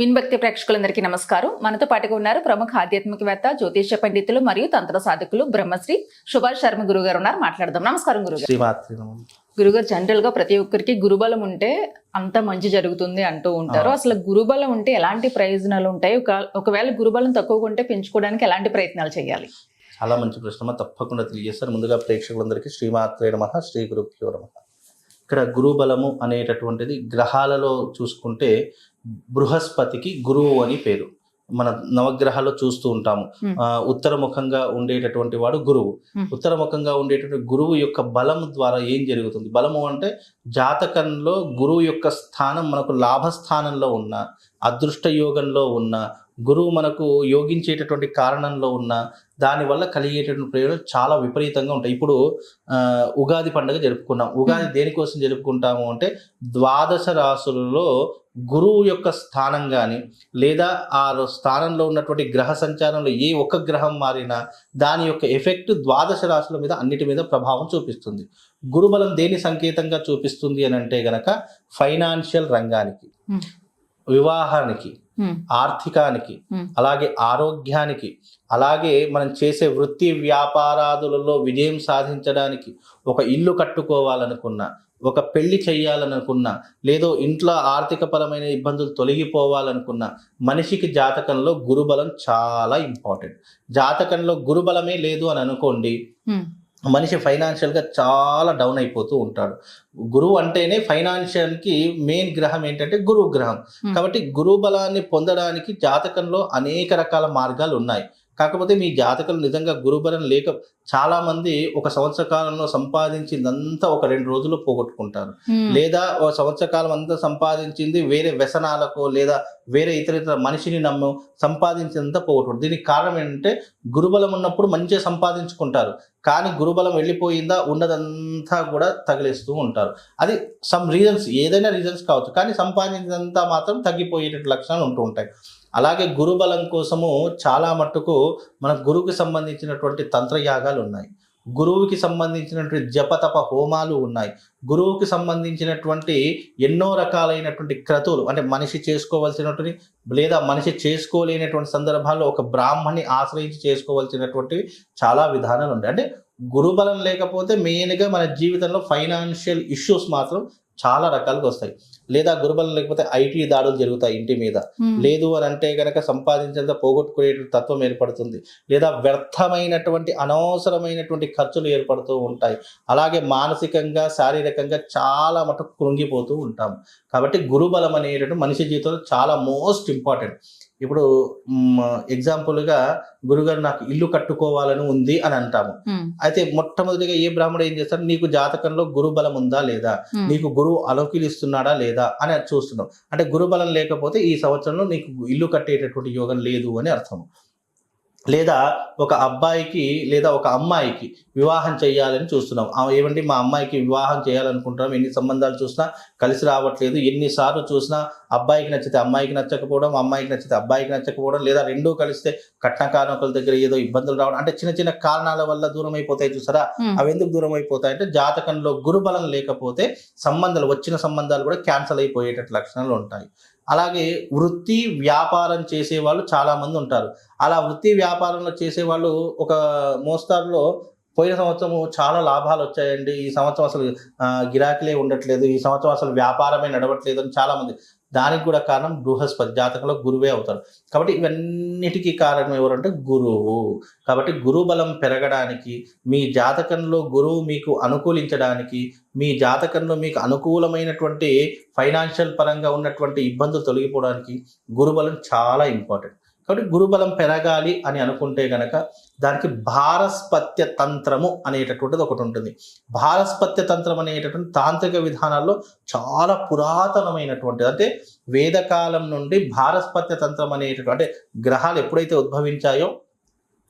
విన్భక్తి ప్రేక్షకులందరికీ నమస్కారం. మనతో పాటుగా ఉన్నారు ప్రముఖ ఆధ్యాత్మికవేత్త జ్యోతిష పండితులు మరియు తంత్ర సాధకులు బ్రహ్మశ్రీ సుభాష్ శర్మ గురుగారు ఉన్నారు. మాట్లాడదాం. నమస్కారం గురుగారు. గురుగారు జనరల్గా ప్రతి ఒక్కరికి గురుబలం ఉంటే అంత మంచి జరుగుతుంది అంటూ ఉంటారు. అసలు గురుబలం ఉంటే ఎలాంటి ప్రయోజనాలు ఉంటాయి? ఒక- ఒకవేళ గురుబలం తక్కువగా ఉంటే పెంచుకోవడానికి ఎలాంటి ప్రయత్నాలు చేయాలి? చాలా మంచి ప్రశ్న. తప్పకుండా తెలియజేస్తారు. ముందుగా ప్రేక్షకులందరికీ శ్రీమాత్రే నమ. శ్రీ గురుభ్యో నమ. ఇక్కడ గురు బలము అనేటటువంటిది గ్రహాలలో చూసుకుంటే బృహస్పతికి గురువు అని పేరు మన నవగ్రహాల్లో చూస్తూ ఉంటాము. ఆ, ఉత్తరముఖంగా ఉండేటటువంటి వాడు గురువు. ఉత్తరముఖంగా ఉండేటటువంటి గురువు యొక్క బలం ద్వారా ఏం జరుగుతుంది బలము అంటే జాతకంలో గురువు యొక్క స్థానం మనకు లాభస్థానంలో ఉన్న అదృష్ట యోగంలో ఉన్న గురువు మనకు యోగించేటటువంటి కారణంలో ఉన్న దానివల్ల కలిగేటటువంటి ప్రయోజనం చాలా విపరీతంగా ఉంటాయి. ఇప్పుడు ఉగాది పండుగ జరుపుకున్నాం. ఉగాది దేనికోసం జరుపుకుంటాము అంటే ద్వాదశ రాసులలో గురువు యొక్క స్థానం కానీ లేదా ఆ స్థానంలో ఉన్నటువంటి గ్రహ సంచారంలో ఏ ఒక్క గ్రహం మారినా దాని యొక్క ఎఫెక్ట్ ద్వాదశ రాశుల మీద అన్నిటి మీద ప్రభావం చూపిస్తుంది. గురుబలం దేని సంకేతంగా చూపిస్తుంది అని అంటే గనక ఫైనాన్షియల్ రంగానికి. వివాహానికి ఆర్థికానికి. అలాగే ఆరోగ్యానికి అలాగే మనం చేసే వృత్తి వ్యాపారాదులలో విజయం సాధించడానికి ఒక ఇల్లు కట్టుకోవాలనుకున్నా ఒక పెళ్ళి చేయాలనుకున్నా లేదో ఇంట్లో ఆర్థికపరమైన ఇబ్బందులు తొలగిపోవాలనుకున్నా మనిషికి జాతకంలో గురుబలం చాలా ఇంపార్టెంట్. జాతకంలో గురుబలమే లేదు అని అనుకోండి మనిషి ఫైనాన్షియల్గా చాలా డౌన్ అయిపోతూ ఉంటాడు. గురువు అంటేనే ఫైనాన్షియల్కి మెయిన్ గ్రహం ఏంటంటే గురువు గ్రహం. Hmm. కాబట్టి గురువు బలాన్ని పొందడానికి జాతకంలో అనేక రకాల మార్గాలు ఉన్నాయి కాకపోతే మీ జాతకం నిజంగా గురుబలం లేక చాలా మంది ఒక సంవత్సర కాలంలో సంపాదించిందంతా ఒక రెండు రోజుల్లో పోగొట్టుకుంటారు. లేదా ఒక సంవత్సర కాలం అంతా సంపాదించింది వేరే వ్యసనాలకో లేదా వేరే ఇతర ఇతర మనిషిని నమ్ము సంపాదించినంత పోగొట్టుకుంటారు. దీనికి కారణం ఏంటంటే గురుబలం ఉన్నప్పుడు మంచిగా సంపాదించుకుంటారు. కానీ గురుబలం వెళ్ళిపోయిందా ఉన్నదంతా కూడా తగిలేస్తూ ఉంటారు. అది సమ్ రీజన్స్ ఏదైనా రీజన్స్ కావచ్చు. కానీ సంపాదించినంతా మాత్రం తగ్గిపోయేటట్టు లక్షణాలు ఉంటూ ఉంటాయి. అలాగే గురుబలం కోసము చాలా మట్టుకు మన గురువుకి సంబంధించినటువంటి తంత్రయాగాలు ఉన్నాయి. గురువుకి సంబంధించినటువంటి జపతప హోమాలు ఉన్నాయి. గురువుకి సంబంధించినటువంటి ఎన్నో రకాలైనటువంటి క్రతువులు అంటే మనిషి చేసుకోవాల్సినటువంటి లేదా మనిషి చేసుకోలేనటువంటి సందర్భాల్లో ఒక బ్రాహ్మణి ఆశ్రయించి చేసుకోవాల్సినటువంటివి చాలా విధానాలు ఉంటాయి అంటే గురుబలం లేకపోతే మెయిన్గా మన జీవితంలో ఫైనాన్షియల్ ఇష్యూస్ మాత్రం చాలా రకాలుగా వస్తాయి. లేదా గురుబలం లేకపోతే ఐటీ దాడులు జరుగుతాయి ఇంటి మీద. లేదు అని అంటే కనుక సంపాదించేంత పోగొట్టుకునే తత్వం ఏర్పడుతుంది. లేదా వ్యర్థమైనటువంటి అనవసరమైనటువంటి ఖర్చులు ఏర్పడుతూ ఉంటాయి. అలాగే మానసికంగా శారీరకంగా చాలా మటుకు కృంగిపోతూ ఉంటాం కాబట్టి గురుబలం అనేటటువంటి మనిషి జీవితంలో చాలా మోస్ట్ ఇంపార్టెంట్. ఇప్పుడు ఎగ్జాంపుల్గా గురుగారు నాకు ఇల్లు కట్టుకోవాలని ఉంది అని అంటాము. అయితే మొట్టమొదటిగా ఏ బ్రాహ్మణుడు ఏం చేస్తాడు? నీకు జాతకంలో గురుబలం ఉందా లేదా? నీకు గురువు అలౌకిలిస్తున్నాడా లేదా? అని చూస్తున్నాం. అంటే గురుబలం లేకపోతే ఈ సంవత్సరంలో నీకు ఇల్లు కట్టేటటువంటి యోగం లేదు అని అర్థం లేదా ఒక అబ్బాయికి లేదా ఒక అమ్మాయికి వివాహం చేయాలని చూస్తున్నాం. ఆ ఏమండి? మా అమ్మాయికి వివాహం చేయాలనుకుంటున్నాం. ఎన్ని సంబంధాలు చూసినా కలిసి రావట్లేదు. ఎన్నిసార్లు చూసినా అబ్బాయికి నచ్చితే అమ్మాయికి నచ్చకపోవడం అమ్మాయికి నచ్చితే అబ్బాయికి నచ్చకపోవడం లేదా రెండూ కలిస్తే కట్న కారణకుల దగ్గర ఏదో ఇబ్బందులు రావడం. అంటే చిన్న చిన్న కారణాల వల్ల దూరం అయిపోతాయి చూసారా అవి ఎందుకు దూరం అయిపోతాయి అంటే జాతకంలో గురుబలం లేకపోతే సంబంధాలు వచ్చిన సంబంధాలు కూడా క్యాన్సిల్ అయిపోయేటట్టు లక్షణాలు ఉంటాయి. అలాగే వృత్తి వ్యాపారం చేసే వాళ్ళు చాలామంది ఉంటారు. అలా వృత్తి వ్యాపారంలో చేసే వాళ్ళు ఒక మోస్తారులో పోయిన సంవత్సరం చాలా లాభాలు వచ్చాయండి. ఈ సంవత్సరం అసలు గిరాకీలే ఉండట్లేదు. ఈ సంవత్సరం అసలు వ్యాపారమే నడవట్లేదు అని చాలామంది దానికి కూడా కారణం బృహస్పతి జాతకంలో గురువే అవుతారు. కాబట్టి ఇవన్నిటికీ కారణం ఎవరంటే గురువు. కాబట్టి గురు బలం పెరగడానికి మీ జాతకంలో గురువు మీకు అనుకూలించడానికి మీ జాతకంలో మీకు అనుకూలమైనటువంటి ఫైనాన్షియల్ పరంగా ఉన్నటువంటి ఇబ్బందులు తొలగిపోవడానికి గురుబలం చాలా ఇంపార్టెంట్. కాబట్టి గురుబలం పెరగాలి అని అనుకుంటే గనక దానికి భారస్పత్య తంత్రము అనేటటువంటిది ఒకటి ఉంటుంది. భారస్పత్య తంత్రం అనేటటువంటి తాంత్రిక విధానాల్లో చాలా పురాతనమైనటువంటిది. అంటే వేదకాలం నుండి భారస్పత్య తంత్రం అనేటటువంటి అంటే గ్రహాలు ఎప్పుడైతే ఉద్భవించాయో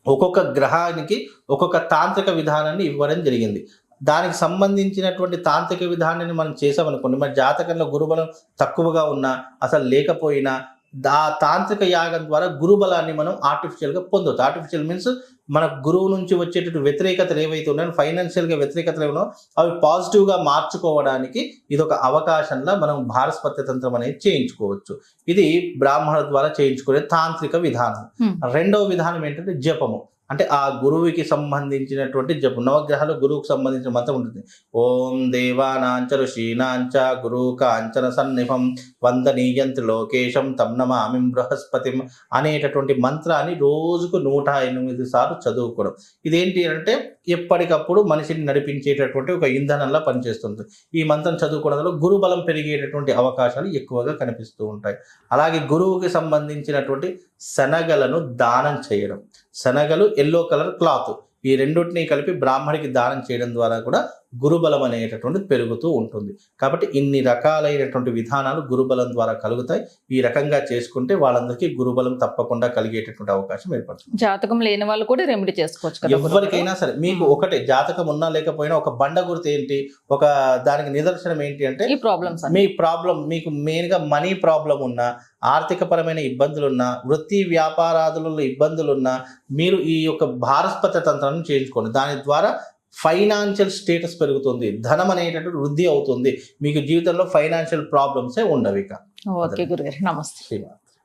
ఒక్కొక్క గ్రహానికి ఒక్కొక్క తాంత్రిక విధానాన్ని ఇవ్వడం జరిగింది. దానికి సంబంధించినటువంటి తాంత్రిక విధానాన్ని మనం చేసామనుకోండి మన జాతకంలో గురుబలం తక్కువగా ఉన్నా అసలు లేకపోయినా దా తాంత్రిక యాగం ద్వారా గురుబలాన్ని మనం ఆర్టిఫిషియల్గా పొందవచ్చు ఆర్టిఫిషియల్ మీన్స్ మన గురువు నుంచి వచ్చేటటువంటి వ్యతిరేకతలు ఏవైతే ఉన్నాయో ఫైనాన్షియల్గా వ్యతిరేకతలు ఏమో అవి పాజిటివ్గా మార్చుకోవడానికి ఇది ఒక అవకాశంలా మనం భారస్పత్య తంత్రం అనేది చేయించుకోవచ్చు. ఇది బ్రాహ్మణుల ద్వారా చేయించుకునే తాంత్రిక విధానం. రెండవ విధానం ఏంటంటే జపము. అంటే ఆ గురువుకి సంబంధించినటువంటి జపం నవగ్రహాలు గురువుకు సంబంధించిన మంత్రం ఉంటుంది. ఓం దేవానాంచ ఋషీనాంచ గురు కాంచన సన్నిభం వందనీయంత్రి లోకేశం తం నమామిం బృహస్పతిం అనేటటువంటి మంత్రాన్ని రోజుకు నూట ఎనిమిది సార్లు చదువుకోవడం. ఇదేంటి అంటే ఎప్పటికప్పుడు మనిషిని నడిపించేటటువంటి ఒక ఇంధనంలా పనిచేస్తుంది. ఈ మంత్రం చదువుకోవడంలో గురు బలం పెరిగేటటువంటి అవకాశాలు ఎక్కువగా కనిపిస్తూ ఉంటాయి. అలాగే గురువుకి సంబంధించినటువంటి శనగలను దానం చేయడం. శనగలు ఎల్లో కలర్ క్లాత్ ఈ రెండింటిని కలిపి బ్రాహ్మడికి దానం చేయడం ద్వారా కూడా గురుబలం అనేటటువంటిది పెరుగుతూ ఉంటుంది. కాబట్టి ఇన్ని రకాలైనటువంటి విధానాలు గురుబలం ద్వారా కలుగుతాయి. ఈ రకంగా చేసుకుంటే వాళ్ళందరికీ గురుబలం తప్పకుండా కలిగేటటువంటి అవకాశం ఏర్పడుతుంది. జాతకం లేని వాళ్ళు కూడా రెమెడీ చేసుకోవచ్చు ఎవరికైనా సరే మీకు. ఒకటే జాతకం ఉన్నా లేకపోయినా ఒక బండ గుర్తు ఏంటి? ఒక దానికి నిదర్శనం ఏంటి అంటే ఈ ప్రాబ్లమ్స్ మీ ప్రాబ్లం మీకు మెయిన్గా మనీ ప్రాబ్లం ఉన్నా ఆర్థికపరమైన ఇబ్బందులు ఉన్నా వృత్తి వ్యాపారాదులలో ఇబ్బందులు ఉన్నా మీరు ఈ యొక్క భారస్పత తంత్రాన్ని చేయించుకోండి. దాని ద్వారా ఫైనాన్షియల్ స్టేటస్ పెరుగుతుంది. ధనం అనేటటువంటి వృద్ధి అవుతుంది. మీకు జీవితంలో ఫైనాన్షియల్ ప్రాబ్లమ్సే ఉండవు ఇక ఓకే గురుగారు. నమస్తే.